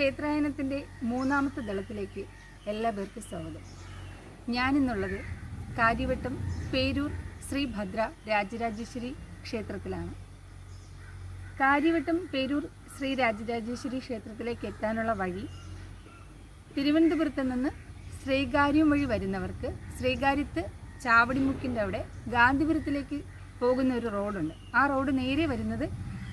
ക്ഷേത്രായനത്തിന്റെ മൂന്നാമത്തെ ദളത്തിലേക്ക് എല്ലാ പേർക്കും സ്വാഗതം. ഞാനിന്നുള്ളത് കാര്യവട്ടം പേരൂർ ശ്രീ ഭദ്ര രാജരാജേശ്വരി ക്ഷേത്രത്തിലാണ്. കാര്യവട്ടം പേരൂർ ശ്രീ രാജരാജേശ്വരി ക്ഷേത്രത്തിലേക്ക് എത്താനുള്ള വഴി തിരുവനന്തപുരത്ത് നിന്ന് ശ്രീകാര്യം വഴി വരുന്നവർക്ക് ശ്രീകാര്യത്ത് ചാവടിമുക്കിന്റെ അവിടെ ഗാന്ധിപുരത്തിലേക്ക് പോകുന്ന ഒരു റോഡുണ്ട്. ആ റോഡ് നേരെ വരുന്നത്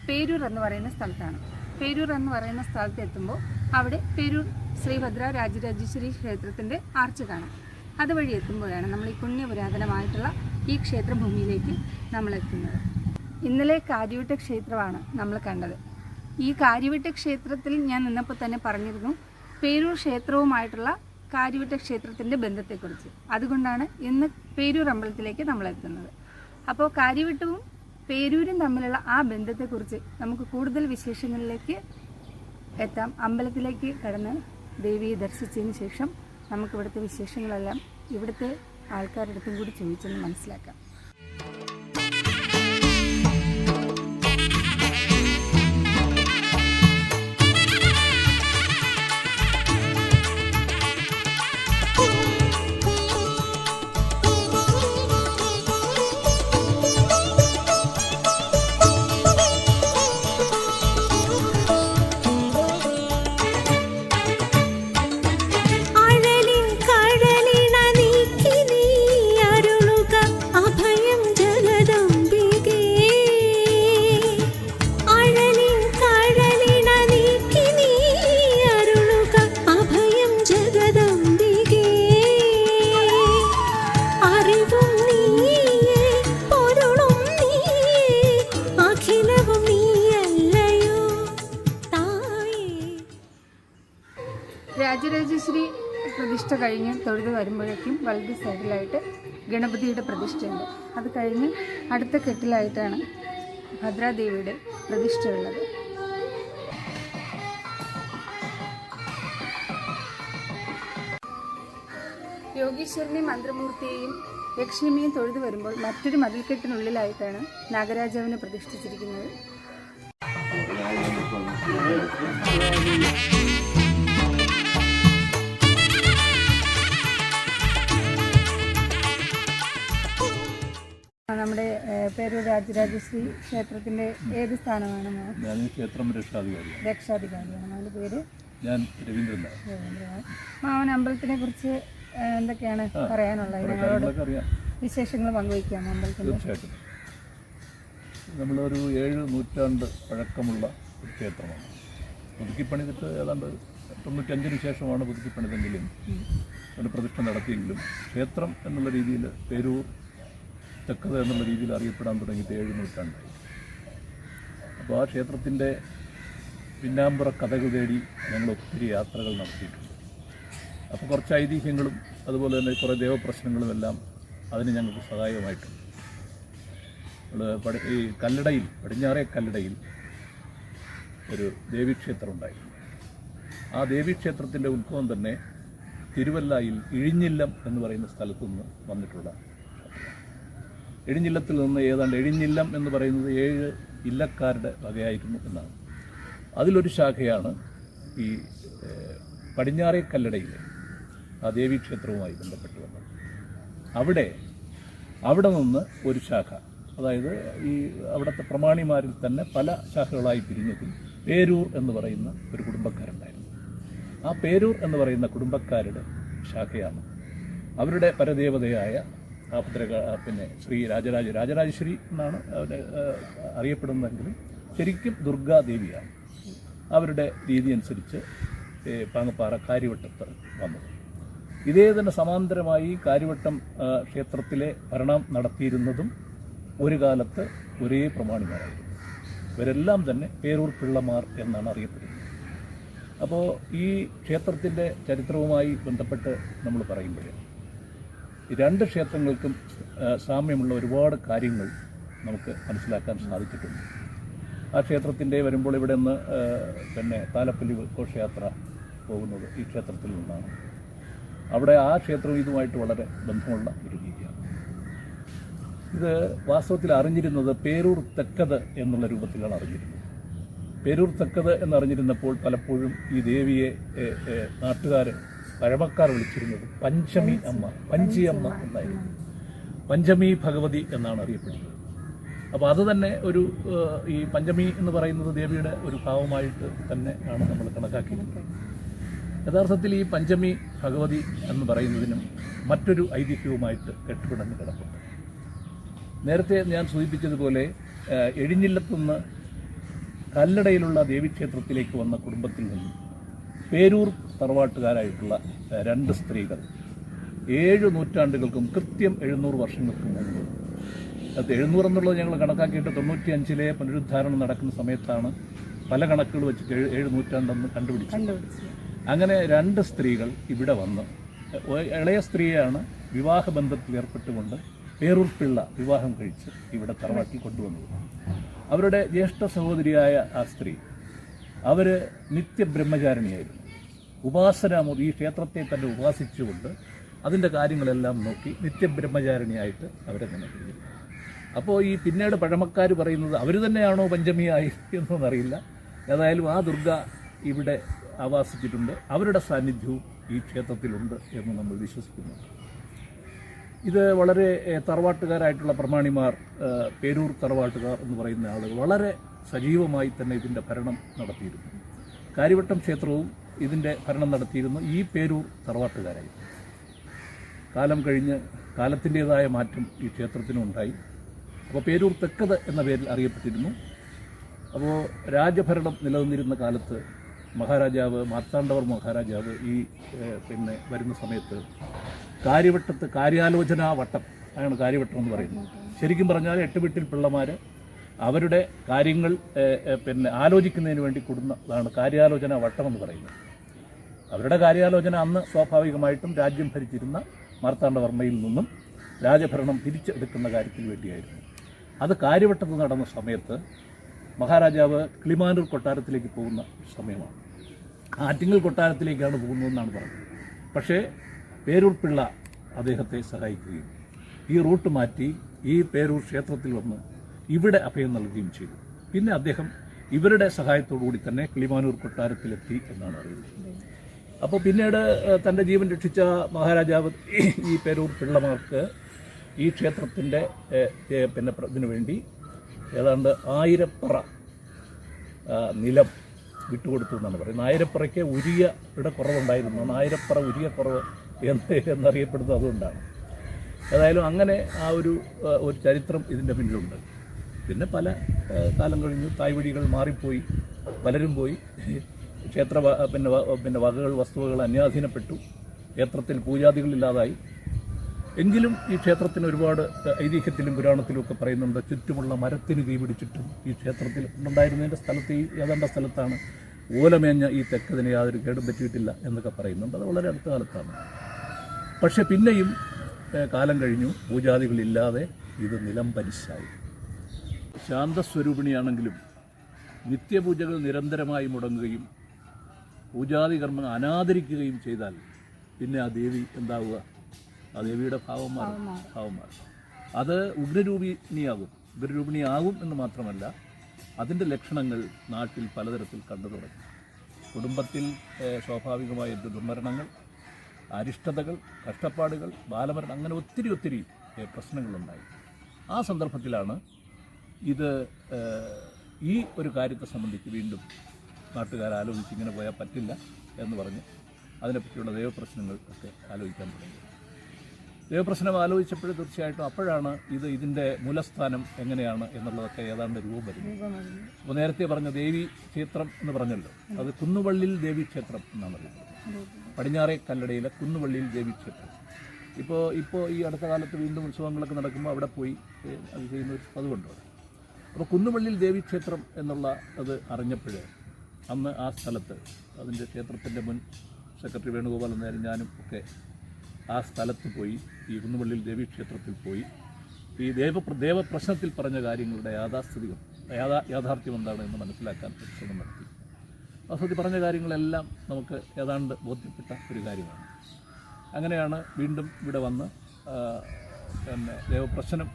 പേരൂർ എന്ന് പറയുന്ന സ്ഥലത്താണ്. പേരൂർ എന്ന് പറയുന്ന സ്ഥലത്ത് എത്തുമ്പോൾ അവിടെ പേരൂർ ശ്രീഭദ്ര രാജരാജേശ്വരി ക്ഷേത്രത്തിന്റെ ആർച്ച് കാണാം. അതുവഴി എത്തുമ്പോഴാണ് നമ്മൾ ഈ പുണ്യപുരാതനമായിട്ടുള്ള ഈ ക്ഷേത്രഭൂമിയിലേക്ക് നമ്മൾ എത്തുന്നത്. ഇന്നലെ കാര്യവട്ട ക്ഷേത്രമാണ് നമ്മൾ കണ്ടത്. ഈ കാര്യവട്ട ക്ഷേത്രത്തിൽ ഞാൻ നിന്നപ്പോൾ തന്നെ പറഞ്ഞിരുന്നു പേരൂർ ക്ഷേത്രവുമായിട്ടുള്ള കാര്യവട്ട ക്ഷേത്രത്തിന്റെ ബന്ധത്തെക്കുറിച്ച്. അതുകൊണ്ടാണ് ഇന്ന് പേരൂർ അമ്പലത്തിലേക്ക് നമ്മൾ എത്തുന്നത്. അപ്പോൾ കാര്യവട്ടവും പേരൂരും തമ്മിലുള്ള ആ ബന്ധത്തെക്കുറിച്ച് നമുക്ക് കൂടുതൽ വിശേഷങ്ങളിലേക്ക് എത്താം. അമ്പലത്തിലേക്ക് കടന്ന് ദേവിയെ ദർശിച്ചതിന് ശേഷം നമുക്കിവിടുത്തെ വിശേഷങ്ങളെല്ലാം ഇവിടുത്തെ ആൾക്കാരുടെ അടുത്തും കൂടി ചോദിച്ചൊന്ന് മനസ്സിലാക്കാം. വരുമ്പോഴേക്കും വലത് സൈഡിലായിട്ട് ഗണപതിയുടെ പ്രതിഷ്ഠയുണ്ട്. അത് കഴിഞ്ഞ് അടുത്ത കെട്ടിലായിട്ടാണ് ഭദ്രാദേവിയുടെ പ്രതിഷ്ഠയുള്ളത്. യോഗീശ്വരനെ മന്ത്രമൂർത്തിയെയും ലക്ഷ്മിയെയും തൊഴുതു വരുമ്പോൾ മറ്റൊരു മതിൽക്കെട്ടിനുള്ളിലായിട്ടാണ് നാഗരാജാവിനെ പ്രതിഷ്ഠിച്ചിരിക്കുന്നത്. പേരൂർ രാജരാജശ്രീ ക്ഷേത്രത്തിന്റെ ഏത് സ്ഥാനമാണ്? ഞാൻ ക്ഷേത്രം രക്ഷാധികാരിയാണ്. രക്ഷാധികാരിയാണ്. അവന്റെ പേര്? ഞാൻ രവീന്ദ്രൻ രവീന്ദ്രനാഥ് മാവൻ അമ്പലത്തിനെ കുറിച്ച് എന്തൊക്കെയാണ് പറയാനുള്ളത്? ഞങ്ങളോട് വിശേഷങ്ങൾ പങ്കുവയ്ക്കാം അമ്പലത്തിന്റെ തീർച്ചയായിട്ടും. നമ്മളൊരു ഏഴ് നൂറ്റാണ്ട് പഴക്കമുള്ള ഒരു ക്ഷേത്രമാണ്. പുതുക്കിപ്പണിതിട്ട് ഏതാണ്ട് തൊണ്ണൂറ്റഞ്ചിന് ശേഷമാണ് പുതുക്കിപ്പണിതെങ്കിലും അതിന് പ്രതിഷ്ഠ നടത്തിയെങ്കിലും ക്ഷേത്രം എന്നുള്ള രീതിയിൽ പേരൂർ തെക്കത് എന്നുള്ള രീതിയിൽ അറിയപ്പെടാൻ തുടങ്ങിയിട്ട് ഏഴ് നൂറ്റാണ്ടായി. അപ്പോൾ ആ ക്ഷേത്രത്തിന്റെ പിന്നാമ്പുറ കഥകൾ തേടി ഞങ്ങൾ ഒത്തിരി യാത്രകൾ നടത്തിയിട്ടുണ്ട്. അപ്പോൾ കുറച്ച് ഐതിഹ്യങ്ങളും അതുപോലെ തന്നെ കുറേ ദേവപ്രശ്നങ്ങളും എല്ലാം അതിന് ഞങ്ങൾക്ക് സഹായകമായിട്ടുണ്ട് നമ്മൾ ഈ കല്ലടയിൽ പടിഞ്ഞാറേ കല്ലടയിൽ ഒരു ദേവീക്ഷേത്രം ഉണ്ടായിരുന്നു ആ ദേവീക്ഷേത്രത്തിന്റെ ഉത്ഭവം തന്നെ തിരുവല്ലായിൽ ഇഴിഞ്ഞില്ലം എന്ന് പറയുന്ന സ്ഥലത്തു നിന്ന് വന്നിട്ടുള്ള എഴിഞ്ഞില്ലത്തിൽ നിന്ന് ഏതാണ്ട് എഴിഞ്ഞില്ലം എന്ന് പറയുന്നത് ഏഴ് ഇല്ലക്കാരുടെ വകയായിരുന്നു എന്നാണ്. അതിലൊരു ശാഖയാണ് ഈ പടിഞ്ഞാറേ കല്ലടയിലെ ആ ദേവീക്ഷേത്രവുമായി ബന്ധപ്പെട്ട് വന്നത്. അവിടെ അവിടെ നിന്ന് ഒരു ശാഖ അതായത് ഈ അവിടുത്തെ പ്രമാണിമാരിൽ തന്നെ പല ശാഖകളായി പിരിഞ്ഞതിൽ പേരൂർ എന്ന് പറയുന്ന ഒരു കുടുംബക്കാരുണ്ടായിരുന്നു. ആ പേരൂർ എന്ന് പറയുന്ന കുടുംബക്കാരുടെ ശാഖയാണ് അവരുടെ പരദേവതയായ ഭദ്രക പിന്നെ ശ്രീ രാജരാജ രാജരാജശ്രീ എന്നാണ് അവരെ അറിയപ്പെടുന്നതെങ്കിലും ശരിക്കും ദുർഗാദേവിയാണ്. അവരുടെ രീതി അനുസരിച്ച് പാങ്ങപ്പാറ കാര്യവട്ടത്ത് വന്നത്. ഇതേ തന്നെ സമാന്തരമായി കാര്യവട്ടം ക്ഷേത്രത്തിലെ ഭരണം നടത്തിയിരുന്നതും ഒരു കാലത്ത് ഒരേ പ്രമാണിമാരായിരുന്നു. ഇവരെല്ലാം തന്നെ പേരൂർ പിള്ളമാർ എന്നാണ് അറിയപ്പെടുന്നത്. അപ്പോൾ ഈ ക്ഷേത്രത്തിന്റെ ചരിത്രവുമായി ബന്ധപ്പെട്ട് നമ്മൾ പറയുമ്പോഴേ രണ്ട് ക്ഷേത്രങ്ങൾക്കും സാമ്യമുള്ള ഒരുപാട് കാര്യങ്ങൾ നമുക്ക് മനസ്സിലാക്കാൻ സാധിച്ചിട്ടുണ്ട്. ആ ക്ഷേത്രത്തിന്റെ വരുമ്പോൾ ഇവിടെ നിന്ന് തന്നെ താലപ്പള്ളി ഘോഷയാത്ര പോകുന്നത് ഈ ക്ഷേത്രത്തിൽ നിന്നാണ്. അവിടെ ആ ക്ഷേത്രവും ഇതുമായിട്ട് വളരെ ബന്ധമുള്ള ഒരു രീതിയാണ്. ഇത് വാസ്തവത്തിൽ അറിഞ്ഞിരുന്നത് പേരൂർ തെക്കത് എന്നുള്ള രൂപത്തിലാണ് അറിഞ്ഞിരുന്നത്. പേരൂർ തെക്കത് എന്നറിഞ്ഞിരുന്നപ്പോൾ പലപ്പോഴും ഈ ദേവിയെ നാട്ടുകാർ പഴമക്കാർ വിളിച്ചിരുന്നത് പഞ്ചമി അമ്മ പഞ്ചി അമ്മ എന്നായിരുന്നു. പഞ്ചമി ഭഗവതി എന്നാണ് അറിയപ്പെടുന്നത്. അപ്പോൾ അത് തന്നെ ഒരു ഈ പഞ്ചമി എന്ന് പറയുന്നത് ദേവിയുടെ ഒരു ഭാവമായിട്ട് തന്നെ ആണ് നമ്മൾ കണക്കാക്കിയിരുന്നത് യഥാർത്ഥത്തിൽ ഈ പഞ്ചമി ഭഗവതി എന്ന് പറയുന്നതിനും മറ്റൊരു ഐതിഹ്യവുമായിട്ട് കെട്ടുപിടന്ന് കിടപ്പുണ്ട്. നേരത്തെ ഞാൻ സൂചിപ്പിച്ചതുപോലെ എഴിഞ്ഞില്ലത്തുനിന്ന് കല്ലടയിലുള്ള ദേവീക്ഷേത്രത്തിലേക്ക് വന്ന കുടുംബത്തിൽ നിന്നും പേരൂർ തറവാട്ടുകാരായിട്ടുള്ള രണ്ട് സ്ത്രീകൾ. ഏഴ് നൂറ്റാണ്ടുകൾക്കും കൃത്യം എഴുന്നൂറ് വർഷങ്ങൾക്കും മുമ്പ്. അത് എഴുന്നൂറ് എന്നുള്ളത് ഞങ്ങൾ കണക്കാക്കിയിട്ട് തൊണ്ണൂറ്റി അഞ്ചിലെ പുനരുദ്ധാരണം നടക്കുന്ന സമയത്താണ് പല കണക്കുകൾ വെച്ചിട്ട് ഏഴ് ഏഴ് നൂറ്റാണ്ടെന്ന് കണ്ടുപിടിച്ചത്. കണ്ടുപിടിച്ചു അങ്ങനെ രണ്ട് സ്ത്രീകൾ ഇവിടെ വന്ന് ഇളയ സ്ത്രീയാണ് വിവാഹബന്ധത്തിൽ ഏർപ്പെട്ടുകൊണ്ട് പേരൂർ പിള്ള വിവാഹം കഴിച്ച് ഇവിടെ തറവാട്ടിൽ കൊണ്ടുവന്നത്. അവരുടെ ജ്യേഷ്ഠ സഹോദരിയായ ആ സ്ത്രീ അവർ നിത്യബ്രഹ്മചാരിണിയായിരുന്നു. ഉപാസനാമൂർത്തി ഈ ക്ഷേത്രത്തെ തന്നെ ഉപാസിച്ചുകൊണ്ട് അതിന്റെ കാര്യങ്ങളെല്ലാം നോക്കി നിത്യബ്രഹ്മചാരിണിയായിട്ട് അവരെ നിലനിൽക്കുന്നു അപ്പോൾ ഈ പിന്നീട് പഴമക്കാർ പറയുന്നത് അവർ തന്നെയാണോ പഞ്ചമിയായി എന്നൊന്നറിയില്ല. ഏതായാലും ആ ദുർഗ ഇവിടെ ആവാസിച്ചിട്ടുണ്ട്. അവരുടെ സാന്നിധ്യവും ഈ ക്ഷേത്രത്തിലുണ്ട് എന്ന് നമ്മൾ വിശ്വസിക്കുന്നു. ഇത് വളരെ തറവാട്ടുകാരായിട്ടുള്ള പ്രമാണിമാർ പേരൂർ തറവാട്ടുകാർ എന്ന് പറയുന്ന ആളുകൾ വളരെ സജീവമായി തന്നെ ഇതിന്റെ ഭരണം നടത്തിയിരുന്നു. കാര്യവട്ടം ക്ഷേത്രവും ഇതിന്റെ ഭരണം നടത്തിയിരുന്നു. ഈ പേരൂർ തറവാട്ടുകാരായി. കാലം കഴിഞ്ഞ് കാലത്തിന്റേതായ മാറ്റം ഈ ക്ഷേത്രത്തിനും ഉണ്ടായി. അപ്പോൾ പേരൂർ തെക്കത് എന്ന പേരിൽ അറിയപ്പെട്ടിരുന്നു. അപ്പോൾ രാജഭരണം നിലനിന്നിരുന്ന കാലത്ത് മഹാരാജാവ് മാർത്താണ്ഡവർ മഹാരാജാവ് ഈ പിന്നെ വരുന്ന സമയത്ത് കാര്യവട്ടത്ത് കാര്യാലോചനാ വട്ടം അതാണ് കാര്യവട്ടം എന്ന് പറയുന്നത്. ശരിക്കും പറഞ്ഞാൽ എട്ട് വീട്ടിൽ പിള്ളമാർ അവരുടെ കാര്യങ്ങൾ പിന്നെ ആലോചിക്കുന്നതിന് വേണ്ടി കൂടുന്നതാണ് കാര്യാലോചന വട്ടം എന്ന് പറയുന്നത്. അവരുടെ കാര്യാലോചന അന്ന് സ്വാഭാവികമായിട്ടും രാജ്യം ഭരിച്ചിരുന്ന മാർത്താണ്ഡവർമ്മയിൽ നിന്നും രാജഭരണം തിരിച്ചെടുക്കുന്ന കാര്യത്തിൽ വേണ്ടിയായിരുന്നു. അത് കാര്യവട്ടത്ത് നടന്ന സമയത്ത് മഹാരാജാവ് കിളിമാനൂർ കൊട്ടാരത്തിലേക്ക് പോകുന്ന സമയമാണ്. ആറ്റിങ്ങൽ കൊട്ടാരത്തിലേക്കാണ് പോകുന്നതെന്നാണ് പറഞ്ഞത്. പക്ഷേ പേരൂർ പിള്ള അദ്ദേഹത്തെ സഹായിക്കുകയും ഈ റൂട്ട് മാറ്റി ഈ പേരൂർ ക്ഷേത്രത്തിൽ വന്ന് ഇവിടെ അഭയം നൽകുകയും ചെയ്തു. പിന്നെ അദ്ദേഹം ഇവരുടെ കൂടി തന്നെ കിളിമാനൂർ കൊട്ടാരത്തിലെത്തി എന്നാണ് അറിയുന്നത്. അപ്പോൾ പിന്നീട് തന്റെ ജീവൻ രക്ഷിച്ച മഹാരാജാവ് ഈ പേരൂർ പിള്ളമാർക്ക് ഈ ക്ഷേത്രത്തിന്റെ പിന്നെ വേണ്ടി ഏതാണ്ട് ആയിരപ്പറ നിലം വിട്ടുകൊടുത്തു എന്നാണ് പറയുന്നത്. ആയിരപ്പറയ്ക്ക് ഉരിയയുടെ കുറവുണ്ടായിരുന്നു. ആയിരപ്പറ ഉരിയ കുറവ് എന്ന് എന്നറിയപ്പെടുന്നത് അതുകൊണ്ടാണ്. ഏതായാലും അങ്ങനെ ആ ഒരു ഒരു ചരിത്രം ഇതിന്റെ പിന്നിലുണ്ട്. പിന്നെ പല കാലം കഴിഞ്ഞു. തായ്വഴികൾ മാറിപ്പോയി. പലരും പോയി. ക്ഷേത്ര പിന്നെ പിന്നെ വകകൾ വസ്തുവകൾ അന്യാധീനപ്പെട്ടു. ക്ഷേത്രത്തിൽ പൂജാദികളില്ലാതായി. എങ്കിലും ഈ ക്ഷേത്രത്തിന് ഒരുപാട് ഐതിഹ്യത്തിലും പുരാണത്തിലും ഒക്കെ പറയുന്നുണ്ട്. ചുറ്റുമുള്ള മരത്തിന് തീ പിടിച്ചിട്ടും ഈ ക്ഷേത്രത്തിൽ ഉണ്ടായിരുന്നതിന്റെ സ്ഥലത്ത് ഈ ഏതാണ്ട സ്ഥലത്താണ് ഓലമേഞ്ഞ ഈ തെക്കതിന് യാതൊരു കേടും പറ്റിയിട്ടില്ല എന്നൊക്കെ പറയുന്നുണ്ട്. അത് വളരെ അടുത്ത കാലത്താണ്. പക്ഷെ പിന്നെയും കാലം കഴിഞ്ഞു. പൂജാദികളില്ലാതെ ഇത് നിലം പരിശായി. ശാന്തസ്വരൂപിണിയാണെങ്കിലും നിത്യപൂജകൾ നിരന്തരമായി മുടങ്ങുകയും പൂജാതി കർമ്മങ്ങൾ അനാദരിക്കുകയും ചെയ്താൽ പിന്നെ ആ ദേവി എന്താവുക? ആ ദേവിയുടെ ഭാവം മാറും ഭാവം മാറും അത് ഉഗ്രരൂപിണിയാകും. ഉഗ്രരൂപിണിയാകും എന്ന് മാത്രമല്ല അതിന്റെ ലക്ഷണങ്ങൾ നാട്ടിൽ പലതരത്തിൽ കണ്ടു തുടങ്ങി. കുടുംബത്തിൽ സ്വാഭാവികമായ ദുർമരണങ്ങൾ അരിഷ്ടതകൾ കഷ്ടപ്പാടുകൾ ബാലമരണം അങ്ങനെ ഒത്തിരി ഒത്തിരി പ്രശ്നങ്ങളുണ്ടായി. ആ സന്ദർഭത്തിലാണ് ഇത് ഈ ഒരു കാര്യത്തെ സംബന്ധിച്ച് വീണ്ടും നാട്ടുകാർ ആലോചിച്ച് ഇങ്ങനെ പോയാൽ പറ്റില്ല എന്ന് പറഞ്ഞ് അതിനെപ്പറ്റിയുള്ള ദൈവപ്രശ്നങ്ങൾ ഒക്കെ ആലോചിക്കാൻ തുടങ്ങി. ദൈവപ്രശ്നം ആലോചിച്ചപ്പോൾ തീർച്ചയായിട്ടും അപ്പോഴാണ് ഇത് ഇതിന്റെ മൂലസ്ഥാനം എങ്ങനെയാണ് എന്നുള്ളതൊക്കെ ഏതാണ്ട് രൂപം വരുന്നത്. അപ്പോൾ നേരത്തെ പറഞ്ഞ ദേവി ക്ഷേത്രം എന്ന് പറഞ്ഞല്ലോ. അത് കുന്നുവള്ളിൽ ദേവി ക്ഷേത്രം എന്നാണ് പറയുന്നത് പടിഞ്ഞാറേ കല്ലടയിലെ കുന്നുവള്ളിയിൽ ദേവി ക്ഷേത്രം. ഇപ്പോൾ ഇപ്പോൾ ഈ അടുത്ത കാലത്ത് വീണ്ടും ഉത്സവങ്ങളൊക്കെ നടക്കുമ്പോൾ അവിടെ പോയി അത് ചെയ്യുന്ന ഒരു പതിവുണ്ട് അപ്പോൾ കുന്നുവള്ളിയിൽ ദേവി ക്ഷേത്രം എന്നുള്ള അത് അറിഞ്ഞപ്പോൾ അന്ന് ആ സ്ഥലത്ത് അതിന്റെ ക്ഷേത്രത്തിന്റെ മുൻ സെക്രട്ടറി വേണുഗോപാൽ എന്നായാലും ഞാനും ഒക്കെ ആ സ്ഥലത്ത് പോയി ഈ കുന്നുവള്ളിയിൽ ദേവി ക്ഷേത്രത്തിൽ പോയി. ഈ ദേവ ദേവപ്രശ്നത്തിൽ പറഞ്ഞ കാര്യങ്ങളുടെ യാഥാസ്ഥിതികം യാഥാ യാഥാർത്ഥ്യം എന്താണ് എന്ന് മനസ്സിലാക്കാൻ പരിശ്രമം ശ്രമം നടത്തി. വസതി പറഞ്ഞ കാര്യങ്ങളെല്ലാം നമുക്ക് ഏതാണ്ട് ബോധ്യപ്പെട്ട ഒരു കാര്യമാണ്. അങ്ങനെയാണ് വീണ്ടും ഇവിടെ വന്ന് പിന്നെ ദേവപ്രശ്നം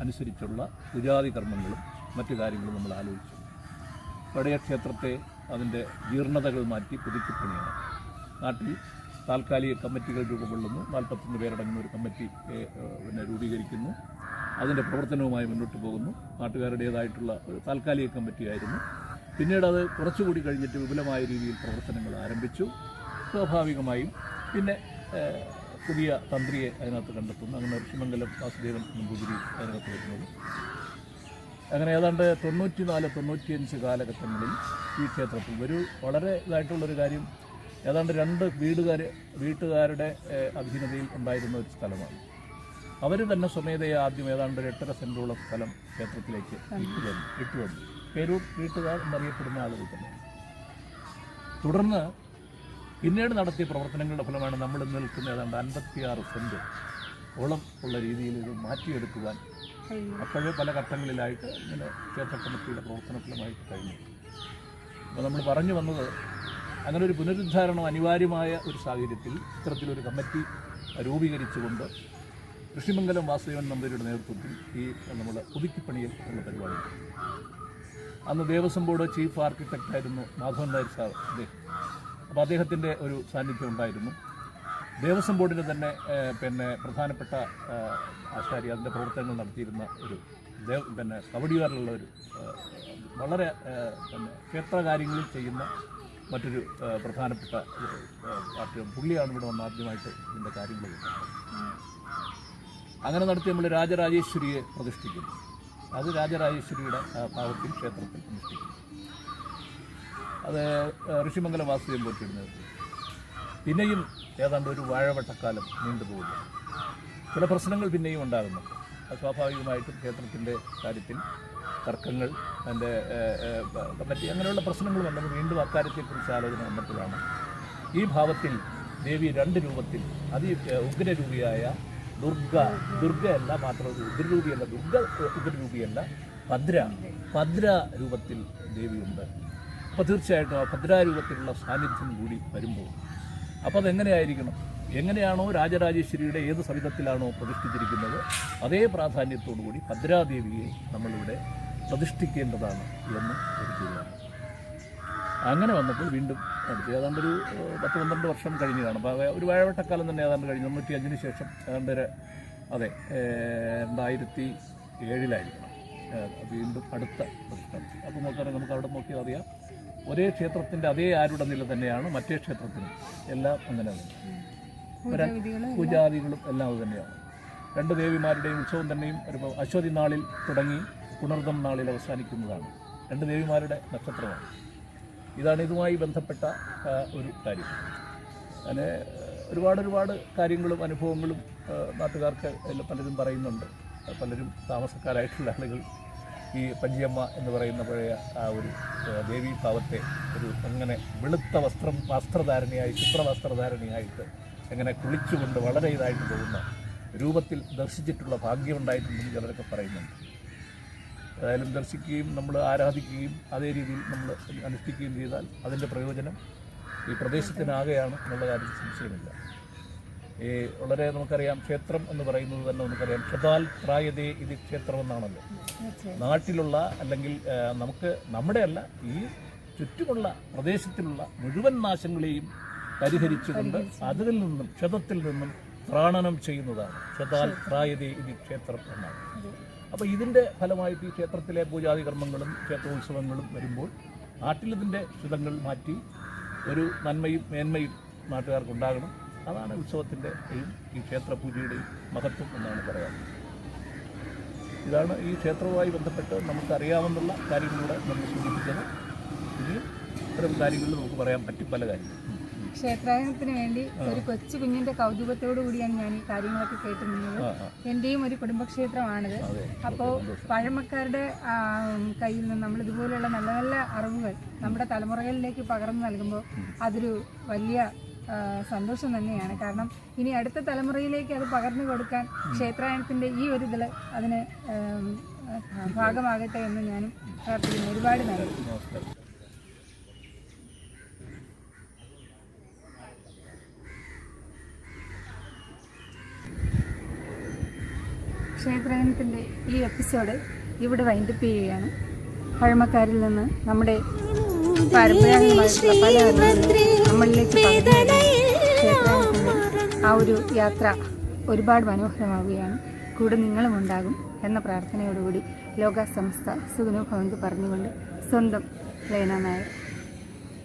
അനുസരിച്ചുള്ള പൂജാതി കർമ്മങ്ങളും മറ്റു കാര്യങ്ങളും നമ്മൾ ആലോചിച്ചു. പഴയ ക്ഷേത്രത്തെ അതിന്റെ ജീർണതകൾ മാറ്റി പുതുക്കി പണിയണം നാട്ടിൽ താൽക്കാലിക കമ്മിറ്റികൾ രൂപപ്പെടുന്നു നാൽപ്പത്തൊന്ന് പേരടങ്ങുന്ന ഒരു കമ്മിറ്റി പിന്നെ രൂപീകരിക്കുന്നു. അതിന്റെ പ്രവർത്തനവുമായി മുന്നോട്ട് പോകുന്നു. നാട്ടുകാരുടേതായിട്ടുള്ള ഒരു താൽക്കാലിക കമ്മിറ്റിയായിരുന്നു. പിന്നീട് അത് കുറച്ചുകൂടി കഴിഞ്ഞിട്ട് വിപുലമായ രീതിയിൽ പ്രവർത്തനങ്ങൾ ആരംഭിച്ചു. സ്വാഭാവികമായും പിന്നെ പുതിയ തന്ത്രിയെ അതിനകത്ത് കണ്ടെത്തുന്നു. അങ്ങനെ ഋഷിമംഗലം വാസുദേവൻ നമ്പൂതിരി അതിനകത്ത് വരുന്നത്. അങ്ങനെ ഏതാണ്ട് തൊണ്ണൂറ്റി നാല് തൊണ്ണൂറ്റിയഞ്ച് കാലഘട്ടങ്ങളിൽ ഈ ക്ഷേത്രത്തിൽ ഒരു വളരെ ഇതായിട്ടുള്ളൊരു കാര്യം ഏതാണ്ട് രണ്ട് വീടുകാർ വീട്ടുകാരുടെ അധീനതയിൽ ഉണ്ടായിരുന്ന ഒരു സ്ഥലമാണ്. അവർ തന്നെ സ്വമേധയെ ആദ്യം ഏതാണ്ട് ഒരു എട്ടര സെന്റോളം സ്ഥലം ക്ഷേത്രത്തിലേക്ക് ഇട്ടുവന്നു ഇട്ടുവന്നു പേരൂർ വീട്ടുകാർ എന്നറിയപ്പെടുന്ന ആളുകൾ തന്നെ തുടർന്ന് പിന്നീട് നടത്തിയ പ്രവർത്തനങ്ങളുടെ ഫലമാണ് നമ്മൾ ഇന്ന് നിൽക്കുന്ന ഏതാണ്ട് അൻപത്തിയാറ് സെന്റ് ഓളം ഉള്ള രീതിയിൽ ഇത് മാറ്റിയെടുക്കുവാൻ അപ്പോഴേ പല ഘട്ടങ്ങളിലായിട്ട് ഇങ്ങനെ ക്ഷേത്ര കമ്മിറ്റിയുടെ പ്രവർത്തന ഫലമായിട്ട് കഴിഞ്ഞു. അപ്പോൾ നമ്മൾ പറഞ്ഞു വന്നത് അങ്ങനെ ഒരു പുനരുദ്ധാരണം അനിവാര്യമായ ഒരു സാഹചര്യത്തിൽ ഇത്തരത്തിലൊരു കമ്മിറ്റി രൂപീകരിച്ചുകൊണ്ട് ഋഷിമംഗലം വാസുദേവൻ നമ്പൂരിയുടെ നേതൃത്വത്തിൽ ഈ നമ്മൾ പുതുക്കിപ്പണിയൽ ഉള്ള പരിപാടി. അന്ന് ദേവസ്വം ബോർഡ് ചീഫ് ആർക്കിടെക്റ്റായിരുന്നു മാധവൻ നായർ സാർ അദ്ദേഹം. അപ്പോൾ അദ്ദേഹത്തിന്റെ ഒരു സാന്നിധ്യം ഉണ്ടായിരുന്നു. ദേവസ്വം ബോർഡിന്റെ തന്നെ പിന്നെ പ്രധാനപ്പെട്ട ആശാരി അതിന്റെ പ്രവർത്തനങ്ങൾ നടത്തിയിരുന്ന ഒരു ദേവ പിന്നെ കവടിയാറിലുള്ള ഒരു വളരെ പിന്നെ ക്ഷേത്ര കാര്യങ്ങളിൽ ചെയ്യുന്ന മറ്റൊരു പ്രധാനപ്പെട്ട പാർട്ടി പുള്ളിയാണ് ഇവിടെ വന്ന് ആദ്യമായിട്ട് ഇതിന്റെ കാര്യങ്ങൾ അങ്ങനെ നടത്തി നമ്മൾ രാജരാജേശ്വരിയെ പ്രതിഷ്ഠിക്കുന്നു. അത് രാജരാജേശ്വരിയുടെ ഭാഗത്തിൽ ക്ഷേത്രത്തിൽ പ്രതിഷ്ഠിക്കുന്നു. അത് ഋഷിമംഗല വാസുദേവൻ പോറ്റിടുന്നത് പിന്നെയും ഏതാണ്ട് ഒരു വാഴവട്ടക്കാലം നീണ്ടുപോകുന്നു ചില പ്രശ്നങ്ങൾ പിന്നെയും ഉണ്ടാകുന്നു. സ്വാഭാവികമായിട്ടും ക്ഷേത്രത്തിന്റെ കാര്യത്തിൽ തർക്കങ്ങൾ അതിന്റെ കമ്മിറ്റി അങ്ങനെയുള്ള പ്രശ്നങ്ങൾ വന്നപ്പോൾ വീണ്ടും അക്കാര്യത്തെക്കുറിച്ച് ആലോചന വന്നപ്പോഴാണ്. ഈ ഭാവത്തിൽ ദേവി രണ്ട് രൂപത്തിൽ അതി ഉഗ്രരൂപിയായ ദുർഗ ദുർഗയല്ല മാത്രമല്ല ഉഗ്രരൂപിയല്ല ദുർഗ ഉഗ്രരൂപിയല്ല ഭദ്ര ഭദ്ര രൂപത്തിൽ ദേവിയുണ്ട്. അപ്പോൾ തീർച്ചയായിട്ടും ആ ഭദ്രാരൂപത്തിലുള്ള സാന്നിധ്യം കൂടി വരുമ്പോൾ. അപ്പോൾ അതെങ്ങനെയായിരിക്കണം? എങ്ങനെയാണോ രാജരാജേശ്വരിയുടെ ഏത് സവിധത്തിലാണോ പ്രതിഷ്ഠിച്ചിരിക്കുന്നത് അതേ പ്രാധാന്യത്തോടു കൂടി ഭദ്രാദേവിയെ നമ്മളിവിടെ പ്രതിഷ്ഠിക്കേണ്ടതാണ് എന്ന് ഒരു അങ്ങനെ വന്നപ്പോൾ വീണ്ടും അടുത്ത് ഏതാണ്ട് ഒരു പത്ത് പന്ത്രണ്ട് വർഷം കഴിഞ്ഞതാണ്. അപ്പോൾ ഒരു വാഴവട്ടക്കാലം തന്നെ ഏതാണ്ട് കഴിഞ്ഞു. തൊണ്ണൂറ്റി അഞ്ചിന് ശേഷം ഏതാണ്ട് അതെ രണ്ടായിരത്തി ഏഴിലായിരിക്കണം. വീണ്ടും അടുത്ത പ്രശ്നം അപ്പോൾ നോക്കുകയാണെങ്കിൽ നമുക്ക് അവിടെ നോക്കിയാൽ അറിയാം. ഒരേ ക്ഷേത്രത്തിന്റെ അതേ ആരുടെ നില തന്നെയാണ് മറ്റേ ക്ഷേത്രത്തിനും എല്ലാം അങ്ങനെ തന്നെ. പൂജാദികളും എല്ലാം. അത് തന്നെയാണ്. രണ്ട് ദേവിമാരുടെയും ഉത്സവം തന്നെയും ഒരു അശ്വതി നാളിൽ തുടങ്ങി പുണർദം നാളിൽ അവസാനിക്കുന്നതാണ്. രണ്ട് ദേവിമാരുടെ നക്ഷത്രമാണ്. ഇതാണ് ഇതുമായി ബന്ധപ്പെട്ട ഒരു കാര്യം. അങ്ങനെ ഒരുപാട് ഒരുപാട് കാര്യങ്ങളും അനുഭവങ്ങളും നാട്ടുകാർക്ക് എല്ലാം പലരും പറയുന്നുണ്ട്. പലരും താമസക്കാരായിട്ടുള്ള ആളുകൾ ഈ പഞ്ചിയമ്മ എന്ന് പറയുന്ന പഴയ ആ ഒരു ദേവി ഭാവത്തെ ഒരു അങ്ങനെ വെളുത്ത വസ്ത്രം വസ്ത്രധാരണയായി ചിത്രവസ്ത്രധാരണിയായിട്ട് അങ്ങനെ കുളിച്ചുകൊണ്ട് വളരെ ഇതായിട്ട് പോകുന്ന രൂപത്തിൽ ദർശിച്ചിട്ടുള്ള ഭാഗ്യമുണ്ടായിട്ടുണ്ടെന്ന് ചിലരൊക്കെ പറയുന്നുണ്ട്. ഏതായാലും ദർശിക്കുകയും നമ്മൾ ആരാധിക്കുകയും അതേ രീതിയിൽ നമ്മൾ അനുഷ്ഠിക്കുകയും ചെയ്താൽ അതിന്റെ പ്രയോജനം ഈ പ്രദേശത്തിനാകെയാണ് എന്നുള്ള കാര്യത്തിൽ സംശയമില്ല. ഈ വളരെ നമുക്കറിയാം ക്ഷേത്രം എന്ന് പറയുന്നത് തന്നെ നമുക്കറിയാം. ക്ഷതാൽ പ്രായതേ ഇത് ക്ഷേത്രം എന്നാണല്ലോ. നാട്ടിലുള്ള അല്ലെങ്കിൽ നമുക്ക് നമ്മുടെ അല്ല ഈ ചുറ്റുമുള്ള പ്രദേശത്തിലുള്ള മുഴുവൻ നാശങ്ങളെയും പരിഹരിച്ചുകൊണ്ട് അതിൽ നിന്നും ക്ഷതത്തിൽ നിന്നും പ്രാണനം ചെയ്യുന്നതാണ്. ക്ഷതാൽ പ്രായതേ ഇത് ക്ഷേത്രം എന്നാണ്. അപ്പോൾ ഇതിന്റെ ഫലമായിട്ട് ഈ ക്ഷേത്രത്തിലെ പൂജാതി കർമ്മങ്ങളും ക്ഷേത്രോത്സവങ്ങളും വരുമ്പോൾ നാട്ടിലിതിന്റെ ക്ഷതങ്ങൾ മാറ്റി ഒരു നന്മയും മേന്മയും നാട്ടുകാർക്കുണ്ടാകണം. അതാണ് ഉത്സവത്തിന്റെയും ഈ ക്ഷേത്രപൂജയുടെയും മഹത്വം എന്നാണ് പറയാം. ഇതാണ് ഈ ക്ഷേത്രവുമായി ബന്ധപ്പെട്ട് നമുക്കറിയാവുന്ന കാര്യങ്ങളിലൂടെ നമ്മൾ സൂചിപ്പിച്ചത്. ഇനി ഇത്തരം കാര്യങ്ങളിൽ നമുക്ക് പറയാൻ പറ്റും പല കാര്യങ്ങളും. ക്ഷേത്രായനത്തിന് വേണ്ടി ഒരു കൊച്ചു കുഞ്ഞിന്റെ കൗതുകത്തോടു കൂടിയാണ് ഞാൻ ഈ കാര്യങ്ങളൊക്കെ കേട്ട് നിന്നത് എന്റെയും ഒരു കുടുംബക്ഷേത്രമാണിത്. അപ്പോൾ പഴമക്കാരുടെ കയ്യിൽ നിന്ന് നമ്മൾ ഇതുപോലെയുള്ള നല്ല നല്ല അറിവുകൾ നമ്മുടെ തലമുറകളിലേക്ക് പകർന്നു നൽകുമ്പോൾ അതൊരു വലിയ സന്തോഷം തന്നെയാണ്. കാരണം ഇനി അടുത്ത തലമുറയിലേക്ക് അത് പകർന്നു കൊടുക്കാൻ ക്ഷേത്രായണത്തിന്റെ ഈ ഒരു ഇതിൽ അതിന് ഭാഗമാകട്ടെ എന്ന് ഞാനും പ്രാർത്ഥിക്കുന്നു. ഒരുപാട് നന്ദി. ക്ഷേത്രത്തിന്റെ ഈ എപ്പിസോഡ് ഇവിടെ വൈൻഡപ്പ് ചെയ്യുകയാണ്. പഴമക്കാരിൽ നിന്ന് നമ്മുടെ പാരമ്പരാഗതമായിട്ടുള്ള പല നമ്മളിലേക്ക് ക്ഷേത്രത്തിന്റെ ആ ഒരു യാത്ര ഒരുപാട് മനോഹരമാവുകയാണ്. കൂടെ നിങ്ങളും ഉണ്ടാകും എന്ന പ്രാർത്ഥനയോടുകൂടി ലോക സംസ്ഥ സുഖനോ ഭവന്ത് പറഞ്ഞുകൊണ്ട് സ്വന്തം ലയന നായർ.